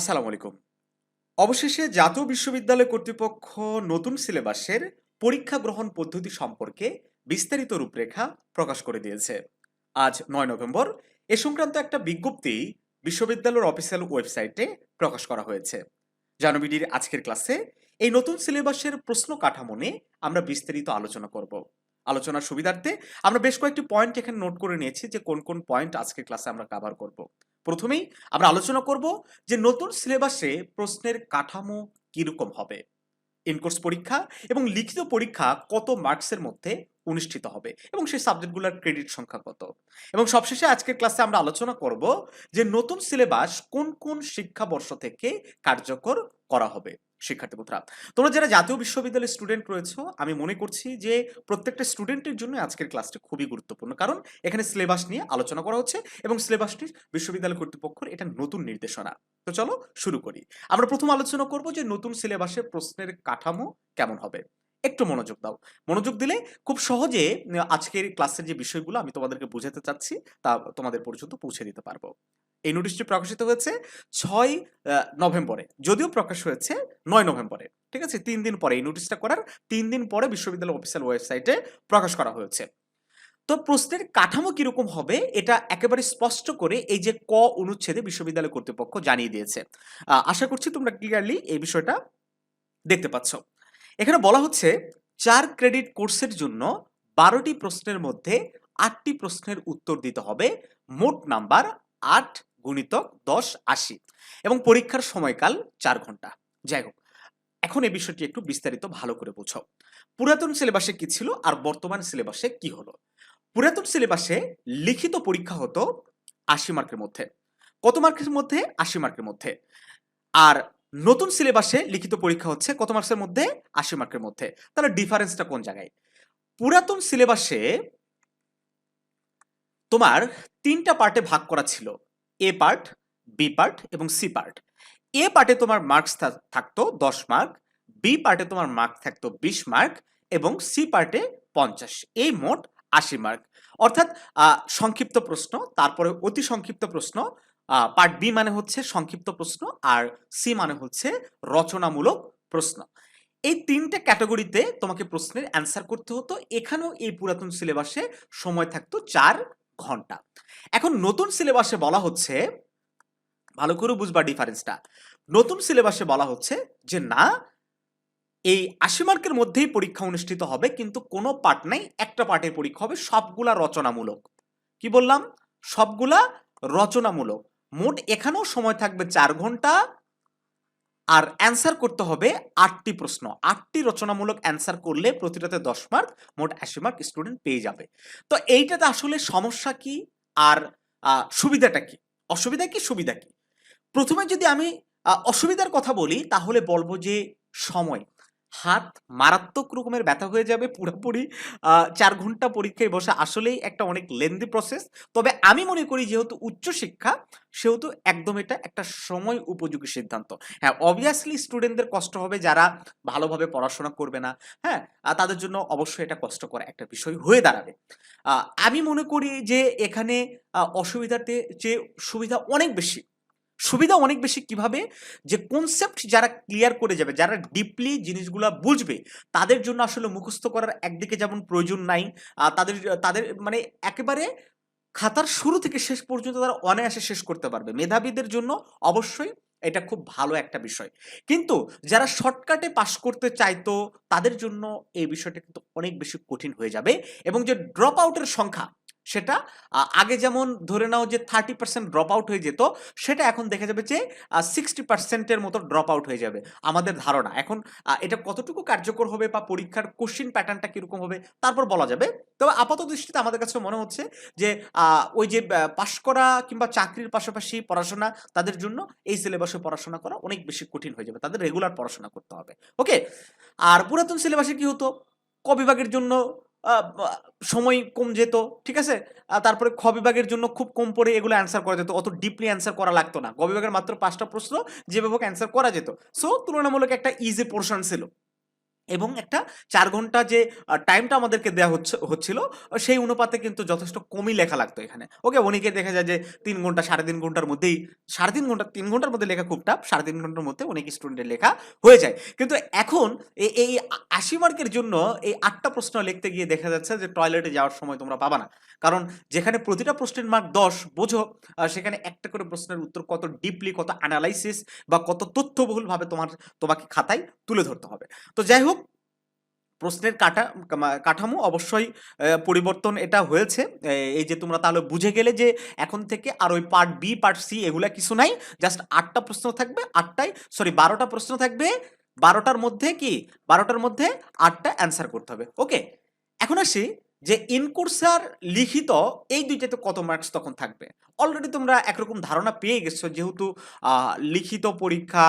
আসসালামু আলাইকুম। অবশেষে জাতীয় বিশ্ববিদ্যালয় কর্তৃপক্ষ নতুন সিলেবাসের পরীক্ষা গ্রহণ পদ্ধতি সম্পর্কে বিস্তারিত রূপরেখা প্রকাশ করে দিয়েছে। আজ নয় নভেম্বর, এ সংক্রান্ত একটা বিজ্ঞপ্তি বিশ্ববিদ্যালয়ের অফিসিয়াল ওয়েবসাইটে প্রকাশ করা হয়েছে। জানবিডির আজকের ক্লাসে এই নতুন সিলেবাসের প্রশ্ন কাঠামো নিয়ে আমরা বিস্তারিত আলোচনা করব। আলোচনার সুবিধার্থে আমরা বেশ কয়েকটি পয়েন্ট এখানে নোট করে নিয়েছি যে কোন কোন পয়েন্ট আজকের ক্লাসে আমরা কভার করব। প্রথমেই আমরা আলোচনা করব যে নতুন সিলেবাসে প্রশ্নের কাঠামো কীরকম হবে ইনকোর্স পরীক্ষা এবং লিখিত পরীক্ষা কত মার্কসের মধ্যে অনুষ্ঠিত হবে এবং সেই সাবজেক্টগুলোর ক্রেডিট সংখ্যা কত। এবং সবশেষে আজকের ক্লাসে আমরা আলোচনা করব যে নতুন সিলেবাস কোন কোন শিক্ষাবর্ষ থেকে কার্যকর করা হবে। শিক্ষার্থী বন্ধুরা তোমরা যারা জাতীয় বিশ্ববিদ্যালয়ের স্টুডেন্ট রয়েছে, আমি মনে করছি যে প্রত্যেকটা স্টুডেন্টের জন্য আজকের ক্লাসটি খুবই গুরুত্বপূর্ণ। কারণ এখানে সিলেবাস নিয়ে আলোচনা করা হচ্ছে এবং সিলেবাসটি বিশ্ববিদ্যালয় কর্তৃপক্ষের এটা নতুন নির্দেশনা। তো চলো শুরু করি। আমরা প্রথম আলোচনা করব যে নতুন সিলেবাসে প্রশ্নের কাঠামো কেমন হবে। একটু মনোযোগ দাও। মনোযোগ দিলে খুব সহজে আজকের ক্লাসের যে বিষয়গুলো আমি তোমাদেরকে বোঝাতে চাচ্ছি, তা তোমাদের পর্যন্ত পৌঁছে দিতে পারব। এই নোটিশটি প্রকাশিত হয়েছে ছয় নভেম্বরে। যদিও প্রকাশ হয়েছে নয় নভেম্বরে, ঠিক আছে? তিন দিন পরে এই নোটিশটা করার তিন দিন পরে বিশ্ববিদ্যালয় অফিসিয়াল ওয়েবসাইটে প্রকাশ করা হয়েছে। তো প্রশ্নের কাঠামো কীরকম হবে এটা একেবারে স্পষ্ট করে এই যে ক অনুচ্ছেদে বিশ্ববিদ্যালয় কর্তৃপক্ষ জানিয়ে দিয়েছে। আশা করছি তোমরা ক্লিয়ারলি এই বিষয়টা দেখতে পাচ্ছ। এখানে বলা হচ্ছে, চার ক্রেডিট কোর্সের জন্য বারোটি প্রশ্নের মধ্যে আটটি প্রশ্নের উত্তর দিতে হবে। মোট নাম্বার আট গুণিতক দশ আশি এবং পরীক্ষার সময়কাল চার ঘণ্টা। যাই হোক, এখন এই বিষয়টি একটু বিস্তারিত ভালো করে বোঝো। পুরাতন সিলেবাসে কি ছিল আর বর্তমান সিলেবাসে কি হলো? পুরাতন সিলেবাসে লিখিত পরীক্ষা হতো আশি মার্কের মধ্যে। কত মার্কের মধ্যে? আশি মার্কের মধ্যে। আর নতুন সিলেবাসে লিখিত পরীক্ষা হচ্ছে কত মার্কসের মধ্যে? আশি মার্কের মধ্যে। তাহলে ডিফারেন্সটা কোন জায়গায়? পুরাতন সিলেবাসে তোমার তিনটা পার্টে ভাগ করা ছিল। এ পার্ট বি পার্ট এবং সি পার্ট এ পার্টে তোমার মার্কস থাকতো দশ মার্ক বি পার্টে তোমার মার্ক থাকতো বিশ মার্ক এবং সি পার্টে পঞ্চাশ। এই মোট আশি মার্ক অর্থাৎ সংক্ষিপ্ত প্রশ্ন, তারপরে অতি সংক্ষিপ্ত প্রশ্ন পার্ট বি মানে হচ্ছে সংক্ষিপ্ত প্রশ্ন আর সি মানে হচ্ছে রচনামূলক প্রশ্ন। এই তিনটে ক্যাটাগরিতে তোমাকে প্রশ্নের অ্যান্সার করতে হতো। এখানেও এই পুরাতন সিলেবাসে সময় থাকতো চার ঘণ্টা। এখন নতুন সিলেবাসে বলা হচ্ছে, ভালো করে বুঝবা ডিফারেন্সটা। নতুন সিলেবাসে বলা হচ্ছে যে, না, এই আশি মার্কের মধ্যেই পরীক্ষা অনুষ্ঠিত হবে, কিন্তু কোনো পার্ট নাই, একটা পার্টের পরীক্ষা হবে, সবগুলা রচনামূলক। কি বললাম? সবগুলা রচনামূলক। মোট এখানেও সময় থাকবে চার ঘণ্টা আর অ্যান্সার করতে হবে আটটি প্রশ্ন। আটটি রচনামূলক অ্যান্সার করলে প্রতিটাতে দশ মার্ক মোট আশি মার্ক স্টুডেন্ট পেয়ে যাবে। তো এইটাতে আসলে সমস্যা কি আর সুবিধাটা কি? অসুবিধা কি, সুবিধা কি? প্রথমে যদি আমি অসুবিধার কথা বলি, তাহলে বলব যে সময়। হাত মারাত্মক রকমের ব্যথা হয়ে যাবে পুরোপুরি। চার ঘণ্টা পরীক্ষায় বসা আসলেই একটা অনেক লেন্দি প্রসেস তবে আমি মনে করি যেহেতু উচ্চশিক্ষা সেহেতু একদম এটা একটা সময় উপযোগী সিদ্ধান্ত। হ্যাঁ অবভিয়াসলি স্টুডেন্টদের কষ্ট হবে যারা ভালোভাবে পড়াশোনা করবে না। হ্যাঁ আহ, তাদের জন্য অবশ্যই এটা কষ্ট করা একটা বিষয় হয়ে দাঁড়াবে। আমি মনে করি যে এখানে অসুবিধাতে যে সুবিধা অনেক বেশি সুবিধা অনেক বেশি কীভাবে? যে কনসেপ্ট যারা ক্লিয়ার করে যাবে, যারা ডিপলি জিনিসগুলো বুঝবে, তাদের জন্য আসলে মুখস্থ করার একদিকে যেমন প্রয়োজন নাই তাদের তাদের মানে একেবারে খাতার শুরু থেকে শেষ পর্যন্ত তারা অনায়াসে শেষ করতে পারবে। মেধাবীদের জন্য অবশ্যই এটা খুব ভালো একটা বিষয়। কিন্তু যারা শর্টকাটে পাশ করতে চাইতো, তাদের জন্য এই বিষয়টা কিন্তু অনেক বেশি কঠিন হয়ে যাবে এবং যে ড্রপ আউটের সংখ্যা সেটা আগে যেমন ধরে নাও যে থার্টি পার্সেন্ট ড্রপ আউট হয়ে যেত, সেটা এখন দেখা যাবে যে সিক্সটি পার্সেন্টের মতো ড্রপ আউট হয়ে যাবে আমাদের ধারণা। এখন এটা কতটুকু কার্যকর হবে বা পরীক্ষার কোশ্চিন প্যাটার্নটা কীরকম হবে, তারপর বলা যাবে। তবে আপাত দৃষ্টিতে আমাদের কাছে মনে হচ্ছে যে ওই যে পাশ করা কিংবা চাকরির পাশাপাশি পড়াশোনা, তাদের জন্য এই সিলেবাসে পড়াশোনা করা অনেক বেশি কঠিন হয়ে যাবে। তাদের রেগুলার পড়াশোনা করতে হবে। ওকে আর পুরাতন সিলেবাসে কি হতো? ক বিভাগের জন্য সময় কম যেত, ঠিক আছে? আর তারপরে খ বিভাগের জন্য খুব কম পড়ে এগুলো অ্যান্সার করা যেত, অত ডিপলি অ্যান্সার করা লাগতো না। গ বিভাগের মাত্র পাঁচটা প্রশ্ন যেভাবে অ্যান্সার করা যেত। সো তুলনামূলক একটা ইজি পোর্শন ছিল। এবং একটা চার ঘণ্টা যে টাইমটা আমাদেরকে দেওয়া হচ্ছে, হচ্ছিল সেই অনুপাতে কিন্তু যথেষ্ট কমই লেখা লাগতো এখানে। ওকে, অনেকে দেখা যায় যে, তিন ঘণ্টা, সাড়ে তিন ঘণ্টার মধ্যেই, সাড়ে তিন ঘণ্টা, তিন ঘণ্টার মধ্যে লেখা খুব টাফ সাড়ে তিন ঘণ্টার মধ্যে অনেক স্টুডেন্টের লেখা হয়ে যায়। কিন্তু এখন এই আশি মার্কের জন্য এই আটটা প্রশ্ন লিখতে গিয়ে দেখা যাচ্ছে যে টয়লেটে যাওয়ার সময় তোমরা পাবা না। কারণ যেখানে প্রতিটা প্রশ্নের মার্ক দশ, বোঝো সেখানে একটা করে প্রশ্নের উত্তর কত ডিপলি কত অ্যানালাইসিস বা কত তথ্যবহুলভাবে তোমার, তোমাকে খাতায় তুলে ধরতে হবে। তো যাই হোক প্রশ্নের কাটা কাঠামো অবশ্যই পরিবর্তন এটা হয়েছে। এই যে তোমরা তাহলে বুঝে গেলে যে এখন থেকে আর ওই পার্ট বি পার্ট সি এগুলা কিছু নাই। জাস্ট আটটা প্রশ্ন থাকবে আটটাই সরি বারোটা প্রশ্ন থাকবে। বারোটার মধ্যে কি? বারোটার মধ্যে আটটা অ্যান্সার করতে হবে। ওকে এখন আসি যে ইনকোর্স আর লিখিত এই দুইটাতে কত মার্কস তখন থাকবে? অলরেডি তোমরা একরকম ধারণা পেয়ে গেছো, যেহেতু লিখিত পরীক্ষা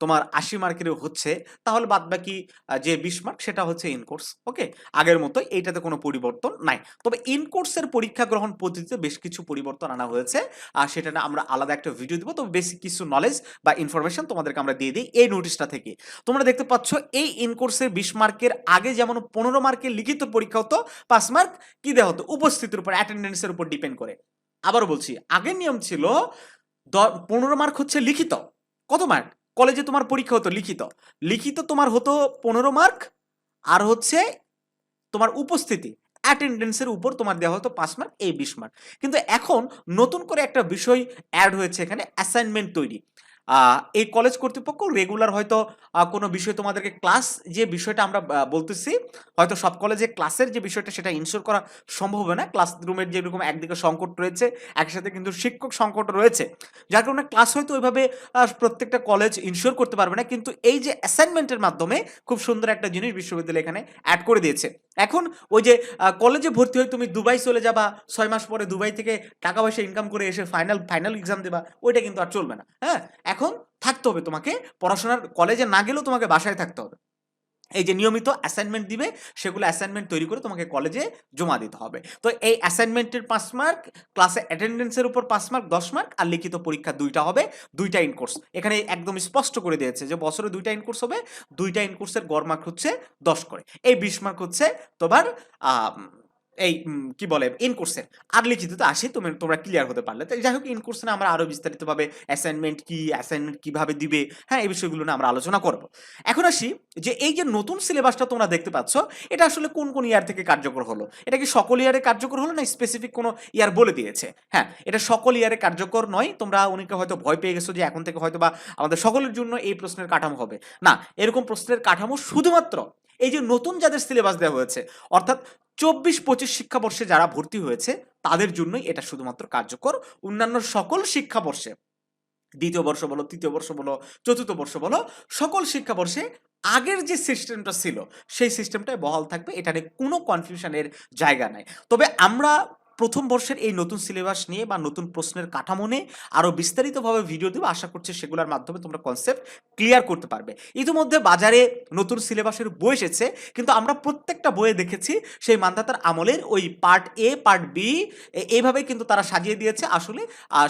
তোমার আশি মার্কের হচ্ছে, তাহলে বাদ বাকি যে বিশ মার্ক সেটা হচ্ছে ইনকোর্স ওকে আগের মতো এইটাতে কোনো পরিবর্তন নাই। তবে ইনকোর্সের পরীক্ষা গ্রহণ পদ্ধতিতে বেশ কিছু পরিবর্তন আনা হয়েছে আর সেটা না আমরা আলাদা একটা ভিডিও দিব, তবে বেসিক কিছু নলেজ বা ইনফরমেশন তোমাদেরকে আমরা দিয়ে দিই এই নোটিশটা থেকে। তোমরা দেখতে পাচ্ছ এই ইনকোর্সের বিশ মার্কের আগে যেমন পনেরো মার্কের লিখিত পরীক্ষা হতো, পাঁচ মার্ক কি দেওয়া হতো? উপস্থিতির উপর অ্যাটেন্ডেন্সের উপর ডিপেন্ড করে। আবারও বলছি, আগের নিয়ম ছিল পনেরো মার্ক হচ্ছে লিখিত। কত মার্ক? কলেজে তোমার পরীক্ষা হতো লিখিত। লিখিত তোমার হতো পনেরো মার্ক, আর হচ্ছে তোমার উপস্থিতি। অ্যাটেন্ডেন্সের উপর তোমার দেওয়া হতো পাঁচ মার্ক, এই বিশ মার্ক। কিন্তু এখন নতুন করে একটা বিষয় অ্যাড হয়েছে এখানে অ্যাসাইনমেন্ট তৈরি। এই কলেজ কর্তৃপক্ষ রেগুলার হয়তো কোনো বিষয় তোমাদেরকে ক্লাস যে বিষয়টা আমরা বলতেছি, হয়তো সব কলেজে ক্লাসের যে বিষয়টা সেটা ইনশোর করা সম্ভব হবে না। ক্লাসরুমের যেরকম একদিকে সংকট রয়েছে, একসাথে কিন্তু শিক্ষক সংকট রয়েছে। যার কারণে ক্লাস হয়তো ওইভাবে প্রত্যেকটা কলেজ ইনশিওর করতে পারবে না, কিন্তু এই যে অ্যাসাইনমেন্টের মাধ্যমে খুব সুন্দর একটা জিনিস বিশ্ববিদ্যালয় এখানে অ্যাড করে দিয়েছে। এখন ওই যে কলেজে ভর্তি হয়ে তুমি দুবাই চলে যাবা, ছয় মাস পরে দুবাই থেকে টাকা পয়সা ইনকাম করে এসে ফাইনাল ফাইনাল এক্সাম দেবা, ওইটা কিন্তু আর চলবে না হ্যাঁ? এখন থাকতে হবে তোমাকে পড়াশোনার কলেজে না গেলেও তোমাকে বাসায় থাকতে হবে। এই যে নিয়মিত অ্যাসাইনমেন্ট দিবে, সেগুলো অ্যাসাইনমেন্ট তৈরি করে তোমাকে কলেজে জমা দিতে হবে। তো এই অ্যাসাইনমেন্টের পাঁচ মার্ক ক্লাসে অ্যাটেন্ডেন্সের উপর পাঁচ মার্ক দশ মার্ক আর লিখিত পরীক্ষা দুইটা হবে, দুইটা ইনকোর্স এখানে একদম স্পষ্ট করে দিয়েছে যে বছরে দুইটা ইনকোর্স হবে, দুইটা ইনকোর্সের গড় মার্ক হচ্ছে দশ করে। এই বিশ মার্ক হচ্ছে তোমার এই কি বলে ইনকোর্সের আর লিখিত তো আসে, তুমি, তোমরা ক্লিয়ার হতে পারলে। তো যাই হোক ইনকোর্সে না আমরা আরও বিস্তারিতভাবে অ্যাসাইনমেন্ট কি অ্যাসাইনমেন্ট কীভাবে দিবে হ্যাঁ এই বিষয়গুলো নিয়ে আমরা আলোচনা করব। এখন আসি যে এই যে নতুন সিলেবাসটা তোমরা দেখতে পাচ্ছ, এটা আসলে কোন কোন ইয়ার থেকে কার্যকর হলো? এটা কি সকল ইয়ারে কার্যকর হলো, না স্পেসিফিক কোনো ইয়ার বলে দিয়েছে? হ্যাঁ এটা সকল ইয়ারে কার্যকর নয়। তোমরা অনেকে হয়তো ভয় পেয়ে গেছো যে এখন থেকে হয়তো বা আমাদের সকলের জন্য এই প্রশ্নের কাঠামো হবে। না, এরকম প্রশ্নের কাঠামো শুধুমাত্র এই যে নতুন যাদের সিলেবাস দেওয়া হয়েছে, অর্থাৎ চব্বিশ পঁচিশ শিক্ষাবর্ষে যারা ভর্তি হয়েছে, তাদের জন্যই এটা শুধুমাত্র কার্যকর। অন্যান্য সকল শিক্ষাবর্ষে, দ্বিতীয় বর্ষ বলো, তৃতীয় বর্ষ বলো, চতুর্থ বর্ষ বলো, সকল শিক্ষাবর্ষে আগের যে সিস্টেমটা ছিল, সেই সিস্টেমটাই বহাল থাকবে, এটা নিয়ে কোনো কনফিউশনের জায়গা নাই। তবে আমরা প্রথম বর্ষের এই নতুন সিলেবাস নিয়ে বা নতুন প্রশ্নের কাঠামো নিয়ে আরও বিস্তারিতভাবে ভিডিও দেবো। আশা করছি সেগুলোর মাধ্যমে তোমরা কনসেপ্ট ক্লিয়ার করতে পারবে। ইতিমধ্যে বাজারে নতুন সিলেবাসের বই এসেছে, কিন্তু আমরা প্রত্যেকটা বইয়ে দেখেছি সেই মান্ধাতার আমলের ওই পার্ট এ পার্ট বি এইভাবে কিন্তু তারা সাজিয়ে দিয়েছে। আসলে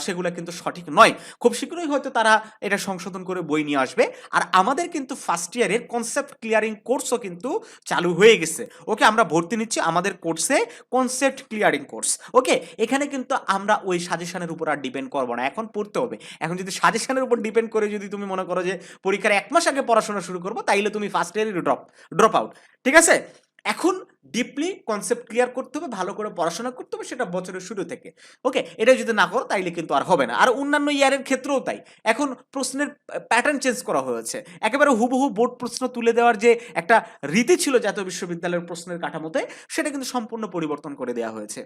সেগুলো কিন্তু সঠিক নয়। খুব শীঘ্রই হয়তো তারা এটা সংশোধন করে বই নিয়ে আসবে। আর আমাদের কিন্তু ফার্স্ট ইয়ারের কনসেপ্ট ক্লিয়ারিং কোর্সও কিন্তু চালু হয়ে গেছে। ওকে আমরা ভর্তি নিচ্ছি আমাদের কোর্সে কনসেপ্ট ক্লিয়ারিং কোর্স ওকে এখানে কিন্তু আমরা ওই সাজেশনের উপর আর ডিপেন্ড করব না। এখন পড়তে হবে। এখন যদি সাজেশনের উপর ডিপেন্ড করে যদি তুমি মনে করো যে পরীক্ষার এক মাস আগে পড়াশোনা শুরু করব, তাইলে তুমি ফার্স্ট ইয়ারে ড্রপ ড্রপ আউট ঠিক আছে? এখন ডিপলি কনসেপ্ট ক্লিয়ার করতে হবে, ভালো করে পড়াশোনা করতে হবে, সেটা বছরের শুরু থেকে। ওকে এটা যদি না করো, তাইলে কিন্তু আর হবে না। আর অন্যান্য ইয়ারের ক্ষেত্রেও তাই। এখন প্রশ্নের প্যাটার্ন চেঞ্জ করা হয়েছে। একেবারে হুবহু বোর্ড প্রশ্ন তুলে দেওয়ার যে একটা রীতি ছিল জাতীয় বিশ্ববিদ্যালয়ের প্রশ্নের কাঠামোতে, সেটা কিন্তু সম্পূর্ণ পরিবর্তন করে দেওয়া হয়েছে।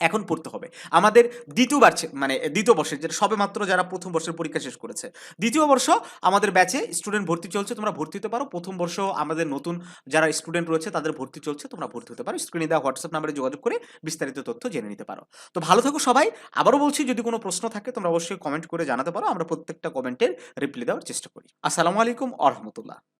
এখন পড়তে হবে। আমাদের দ্বিতীয়বার ছে- মানে দ্বিতীয় বর্ষের যেটা সবে মাত্র যারা প্রথম বর্ষের পরীক্ষা শেষ করেছে। দ্বিতীয় বর্ষ আমাদের ব্যাচে স্টুডেন্ট ভর্তি চলছে, তোমরা ভর্তি হতে পারো। প্রথম বর্ষ আমাদের নতুন যারা স্টুডেন্ট রয়েছে, তাদের ভর্তি চলছে, তোমরা ভর্তি হতে পারো। স্ক্রিনে দেওয়া হোয়াটসঅ্যাপ নাম্বারে যোগাযোগ করে বিস্তারিত তথ্য জেনে নিতে পারো। তো ভালো থাকো সবাই। আবারও বলছি, যদি কোনো প্রশ্ন থাকে, তোমরা অবশ্যই কমেন্ট করে জানাতে পারো। আমরা প্রত্যেকটা কমেন্টের রিপ্লাই দেওয়ার চেষ্টা করি। আসসালামু আলাইকুম আ রহমতুল্লাহ।